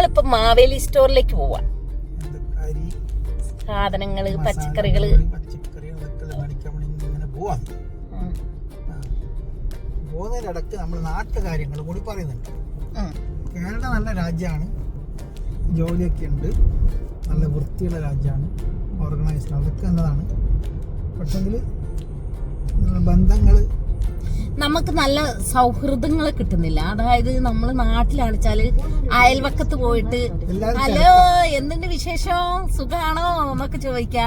ഞങ്ങളിപ്പോ മാവേലി സ്റ്റോറിലേക്ക് പോവാ. സാധനങ്ങൾ പച്ചക്കറികൾ. പോകുന്നതിനിടക്ക് നമ്മൾ നാട്ടുകാര്യങ്ങൾ കൂടി പറയുന്നുണ്ട്. കാനഡ നല്ല രാജ്യമാണ്. ജോലിയൊക്കെ ഉണ്ട്. നല്ല വൃത്തിയുള്ള രാജ്യമാണ്. ഓർഗനൈസ്ഡ് അതൊക്കെ നല്ലതാണ്. പക്ഷെങ്കിൽ ബന്ധങ്ങൾ നമുക്ക് നല്ല സൗഹൃദങ്ങൾ കിട്ടുന്നില്ല. അതായത് നമ്മൾ നാട്ടിലാണിച്ചാൽ അയൽവക്കത്ത് പോയിട്ട് ഹലോ എന്തുണ്ട് വിശേഷം? സുഖാണോ? എന്നൊക്കെ ചോദിക്കാ.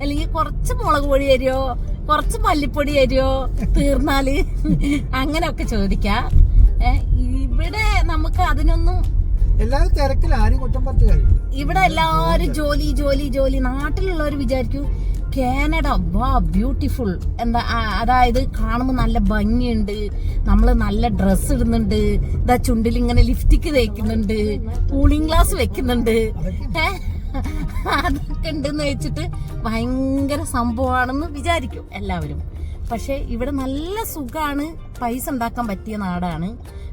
അല്ലെങ്കിൽ കുറച്ച് മുളക് പൊടി തരുമോ കുറച്ച് മല്ലിപ്പൊടി തരുമോ തീർന്നാൽ അങ്ങനെയൊക്കെ ചോദിക്കാ. ഇവിടെ നമുക്ക് അതിനൊന്നും എല്ലാവരും തിരക്കിൽ ആരും കുറ്റം ഇവിടെ എല്ലാവരും ജോലി ജോലി ജോലി നാട്ടിലുള്ളവർ വിചാരിക്കും കാനഡ വാ ബ്യൂട്ടിഫുൾ എന്താ ആ, അതായത് കാണുമ്പോൾ നല്ല ഭംഗിയുണ്ട്. നമ്മൾ നല്ല ഡ്രസ്സ് ഇടുന്നുണ്ട്. ഇതാ ചുണ്ടിൽ ഇങ്ങനെ ലിഫ്റ്റിക്ക് തേക്കുന്നുണ്ട്. കൂളിംഗ് ഗ്ലാസ് വെക്കുന്നുണ്ട്. അതൊക്കെ ഉണ്ടെന്ന് വെച്ചിട്ട് ഭയങ്കര സംഭവമാണെന്ന് വിചാരിക്കും എല്ലാവരും. പക്ഷെ ഇവിടെ നല്ല സുഖമാണ് പൈസ ഉണ്ടാക്കാൻ പറ്റിയ നാടാണ്.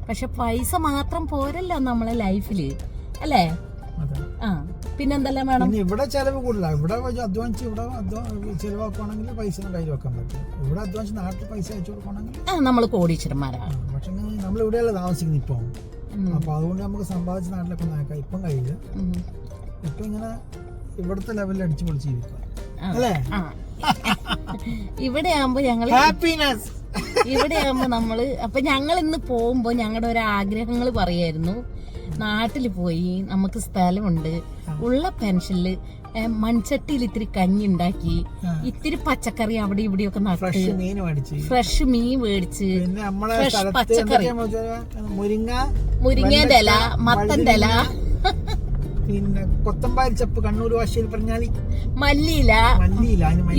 പക്ഷെ പൈസ മാത്രം പോരല്ലോ നമ്മളെ ലൈഫിൽ അല്ലേ? അതെ. പിന്നെന്തെല്ലാം വേണം? പിന്നെ ഇവിടെ ചെലവ് കൂടുതലാണ് ഇവിടെ അധ്വാനിച്ച് ഇവിടെ ചെലവാക്കുവാണെങ്കിൽ പൈസ കയ്യിൽ വെക്കാൻ പറ്റും. ഇവിടെ അധ്വാനിച്ച് നാട്ടിൽ പൈസ അയച്ചു കൊടുക്കുകയാണെങ്കിൽ ആ, നമ്മൾ കോടീശ്വരന്മാരാണ് പക്ഷെ നമ്മൾ ഇവിടെയല്ല താമസിക്കുന്നത് ഇപ്പം. അപ്പൊ അതുകൊണ്ട് നമുക്ക് സമ്പാദിച്ച നാട്ടിലൊക്കെ നോക്കാം. ഇപ്പം കഴിയില്ല. ഇപ്പൊ ഇങ്ങനെ ഇവിടുത്തെ ലെവലിൽ അടിച്ചു പൊളിച്ച് ജീവിക്കാം. അല്ലേ? ഇവിടെ ആകുമ്പോ ഞങ്ങൾ ഹാപ്പിനെസ് ഇവിടെ ആകുമ്പോ നമ്മൾ അപ്പൊ ഞങ്ങൾ ഇന്ന് പോകുമ്പോ ഞങ്ങളുടെ ഒരു ആഗ്രഹങ്ങൾ പറയായിരുന്നു. നാട്ടിൽ പോയി നമുക്ക് സ്ഥലമുണ്ട്. ഉള്ള പെൻഷനിൽ മൺചട്ടിയിൽ ഇത്തിരി കഞ്ഞി ഉണ്ടാക്കി ഇത്തിരി പച്ചക്കറി അവിടെ ഇവിടെയൊക്കെ നട്ട് ഫ്രഷ് മീൻ മേടിച്ച്. ഫ്രഷ് പച്ചക്കറി. മുരിങ്ങ മുരിങ്ങേന്റെ ഇല മത്തന്റെ ഇല. പിന്നെ കൊത്തമ്പാരി ചപ്പ് കണ്ണൂർ ഭാഷയിൽ പറഞ്ഞാൽ മല്ലിയില.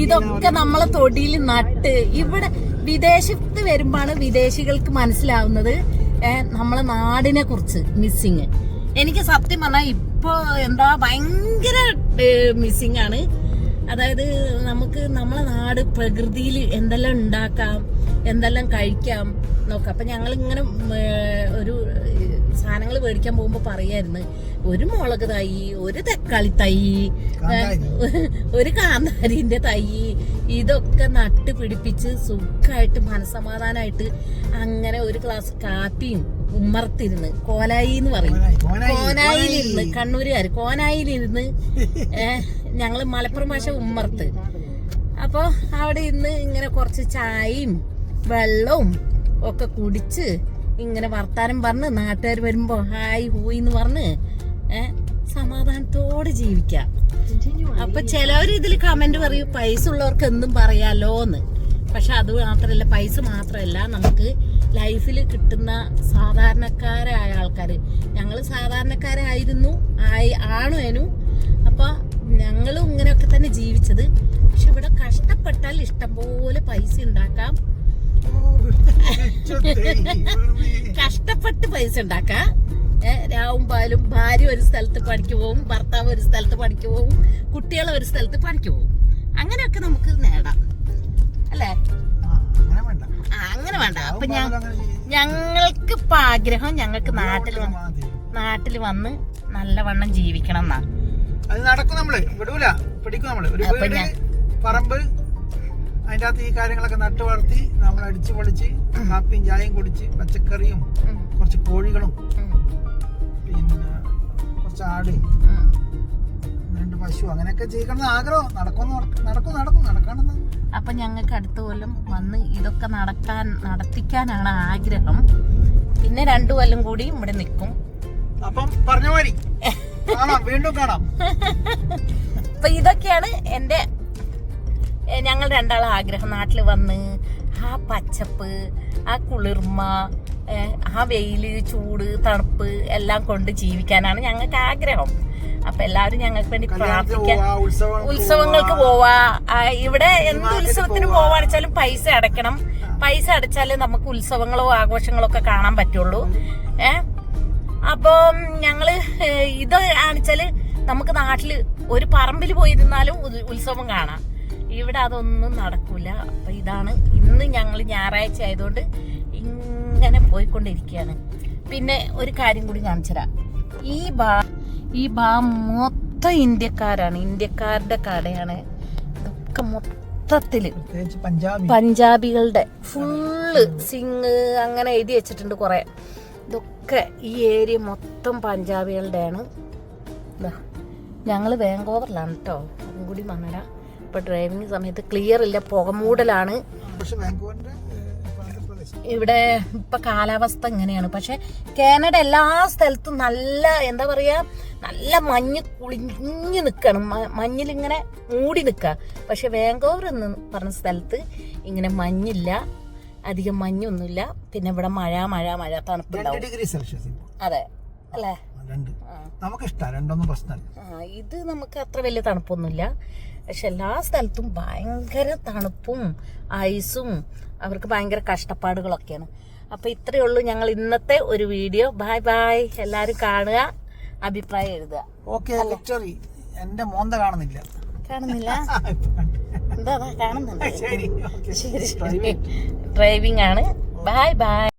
ഇതൊക്കെ നമ്മളെ തൊടിയിൽ നട്ട്. ഇവിടെ വിദേശത്ത് വരുമ്പോഴാണ് വിദേശികൾക്ക് മനസ്സിലാവുന്നത് നമ്മളെ നാടിനെ കുറിച്ച് മിസ്സിങ് എനിക്ക് സത്യം പറഞ്ഞാൽ ഇപ്പൊ എന്താ ഭയങ്കര മിസ്സിങ് ആണ്. അതായത് നമുക്ക് നമ്മളെ നാട് പ്രകൃതിയിൽ എന്തെല്ലാം ഉണ്ടാക്കാം എന്തെല്ലാം കഴിക്കാം നോക്കാം. അപ്പൊ ഞങ്ങൾ ഇങ്ങനെ ഒരു സാധനങ്ങൾ മേടിക്കാൻ പോകുമ്പോൾ പറയായിരുന്നു ഒരു മുളക് തൈ ഒരു തക്കാളി തൈ ഒരു കാന്താരിന്റെ തൈ ഇതൊക്കെ നട്ട് പിടിപ്പിച്ച് സുഖമായിട്ട് മനസമാധാനമായിട്ട് അങ്ങനെ ഒരു ഗ്ലാസ് കാപ്പിയും ഉമ്മർത്തിരുന്ന് കോലായി എന്ന് പറയും. കോനായി, കോനായി, കോനായിലിരുന്ന് കണ്ണൂരുകാർ കോനായിലിരുന്ന് ഞങ്ങൾ മലപ്പുറം ഭാഷ ഉമ്മർത്ത്. അപ്പൊ അവിടെ ഇന്ന് ഇങ്ങനെ കുറച്ച് ചായയും വെള്ളവും ഒക്കെ കുടിച്ച് ഇങ്ങനെ വർത്താനം പറഞ്ഞ് നാട്ടുകാർ വരുമ്പോ ഹായ് ഹൂയ് എന്ന് പറഞ്ഞ് സമാധാനത്തോടെ ജീവിക്കാം. അപ്പൊ ചിലവർ ഇതിൽ കമന്റ് പറയും പൈസ ഉള്ളവർക്ക് എന്തും പറയാലോന്ന്. പക്ഷെ അത് മാത്രല്ല പൈസ മാത്രമല്ല നമുക്ക് ലൈഫിൽ കിട്ടുന്ന സാധാരണക്കാരായ ആൾക്കാർ ഞങ്ങൾ സാധാരണക്കാരായിരുന്നു ആയി ആണേനു അപ്പൊ ഞങ്ങളും ഇങ്ങനെയൊക്കെ തന്നെ ജീവിച്ചത്. പക്ഷെ ഇവിടെ കഷ്ടപ്പെട്ടാൽ ഇഷ്ടംപോലെ പൈസ ഉണ്ടാക്കാം. കഷ്ടപ്പെട്ട് പൈസ ഉണ്ടാക്കാം. രാവും പാലും ഭാര്യ ഒരു സ്ഥലത്ത് പണിക്ക് പോവും ഭർത്താവ് ഒരു സ്ഥലത്ത് പണിക്ക് പോവും കുട്ടികൾ ഒരു സ്ഥലത്ത് പണിക്ക് പോവും. അങ്ങനെയൊക്കെ നമുക്ക് നേടാം. അല്ലേ? അങ്ങനെ വേണ്ട. അപ്പൊ ഞങ്ങൾക്ക് ഇപ്പൊ ആഗ്രഹം ഞങ്ങൾക്ക് നാട്ടിൽ നാട്ടിൽ വന്ന് നല്ലവണ്ണം ജീവിക്കണം എന്നാ. അത് നടക്കും നമ്മൾ. വിടൂല. പിടിക്കും നമ്മൾ. ഒരു പറമ്പ് അതിന്റെ അകത്ത് ഈ കാര്യങ്ങളൊക്കെ നട്ടു വളർത്തി നമ്മൾ അടിച്ചു പൊളിച്ച് കാപ്പിയും ചായയും കുടിച്ച് പച്ചക്കറിയും കുറച്ച് കോഴികളും പിന്നെ കുറച്ച് ആട്. രണ്ട് പശു അങ്ങനെയൊക്കെ ചെയ്യണമെന്ന് ആഗ്രഹം. നടക്കും നടക്കും നടക്കും നടക്കണം അപ്പൊ ഞങ്ങൾക്ക് അടുത്ത കൊല്ലം വന്ന് ഇതൊക്കെ നടക്കാൻ നടത്തിക്കാനാണ് ആഗ്രഹം. പിന്നെ രണ്ടു കൊല്ലം കൂടി ഇവിടെ നിൽക്കും. അപ്പം പറഞ്ഞ മാതിരി വീണ്ടും കാണാം. അപ്പൊ ഇതൊക്കെയാണ് എന്റെ എ, ഞങ്ങൾ രണ്ടാളും ആഗ്രഹം നാട്ടിൽ വന്ന് ആ പച്ചപ്പ് ആ കുളിർമ ആ വെയിൽ ചൂട് തണുപ്പ് എല്ലാം കൊണ്ട് ജീവിക്കാനാണ് ഞങ്ങൾക്ക് ആഗ്രഹം. അപ്പൊ എല്ലാവരും ഞങ്ങൾക്ക് വേണ്ടി പ്രാർത്ഥിക്കാൻ ഉത്സവങ്ങൾക്ക് പോവാ. ഇവിടെ എന്ത് ഉത്സവത്തിന് പോവാണെച്ചാലും പൈസ അടയ്ക്കണം. പൈസ അടച്ചാലേ നമുക്ക് ഉത്സവങ്ങളോ ആഘോഷങ്ങളോ ഒക്കെ കാണാൻ പറ്റുള്ളൂ. ഏ? അപ്പം ഞങ്ങൾ ഇത് ആണിച്ചാൽ നമുക്ക് നാട്ടിൽ ഒരു പറമ്പിൽ പോയിരുന്നാലും ഉത്സവം കാണാം. ഇവിടെ അതൊന്നും നടക്കൂല. അപ്പൊ ഇതാണ് ഇന്ന് ഞങ്ങൾ ഞായറാഴ്ച ആയതുകൊണ്ട് ഇങ്ങനെ പോയിക്കൊണ്ടിരിക്കുകയാണ് പിന്നെ ഒരു കാര്യം കൂടി കാണിച്ചുതരാം. ഈ ബാ ഈ ബാ മൊത്തം ഇന്ത്യക്കാരാണ്. ഇന്ത്യക്കാരുടെ കടയാണ്. ഇതൊക്കെ മൊത്തത്തിൽ പഞ്ചാബി. പഞ്ചാബികളുടെ ഫുള്ള് സിങ് അങ്ങനെ എഴുതി വെച്ചിട്ടുണ്ട് കുറെ. ഇതൊക്കെ ഈ ഏരിയ മൊത്തം പഞ്ചാബികളുടെയാണ്. ഞങ്ങൾ വാങ്കോവറിലാണ് കേട്ടോ അതും കൂടി ഇപ്പൊ ഡ്രൈവിംഗ് സമയത്ത് ക്ലിയർ ഇല്ല പുകമൂടലാണ്. ഇവിടെ ഇപ്പൊ കാലാവസ്ഥ ഇങ്ങനെയാണ്. പക്ഷെ കാനഡ എല്ലാ സ്ഥലത്തും നല്ല എന്താ പറയാ നല്ല മഞ്ഞ് കുളിഞ്ഞു നിക്കാണ്. മഞ്ഞിൽ ഇങ്ങനെ മൂടി നിക്ക. പക്ഷെ വാങ്കോവർ എന്ന് പറഞ്ഞ സ്ഥലത്ത് ഇങ്ങനെ മഞ്ഞില്ല അധികം മഞ്ഞൊന്നുമില്ല. പിന്നെ ഇവിടെ മഴ മഴ മഴ തണുപ്പ് അതെ അല്ലേ? ആ. നമുക്കിഷ്ടമാണ് രണ്ടൊന്നും പ്രശ്നമില്ല. ഇത് നമുക്ക് അത്ര വലിയ തണുപ്പൊന്നുമില്ല. പക്ഷെ എല്ലാ സ്ഥലത്തും ഭയങ്കര തണുപ്പും ഐസും അവർക്ക് ഭയങ്കര കഷ്ടപ്പാടുകളൊക്കെയാണ്. അപ്പോൾ ഇത്രയേ ഉള്ളൂ ഞങ്ങൾ ഇന്നത്തെ ഒരു വീഡിയോ. Bye bye. എല്ലാവരും കാണുക അഭിപ്രായം എഴുതുക. ഓക്കെ എന്റെ മോന്ത കാണുന്നില്ല. കാണുന്നില്ല? എന്താ കാണുന്നില്ല ശരി ഡ്രൈവിംഗ് ആണ്. Bye bye.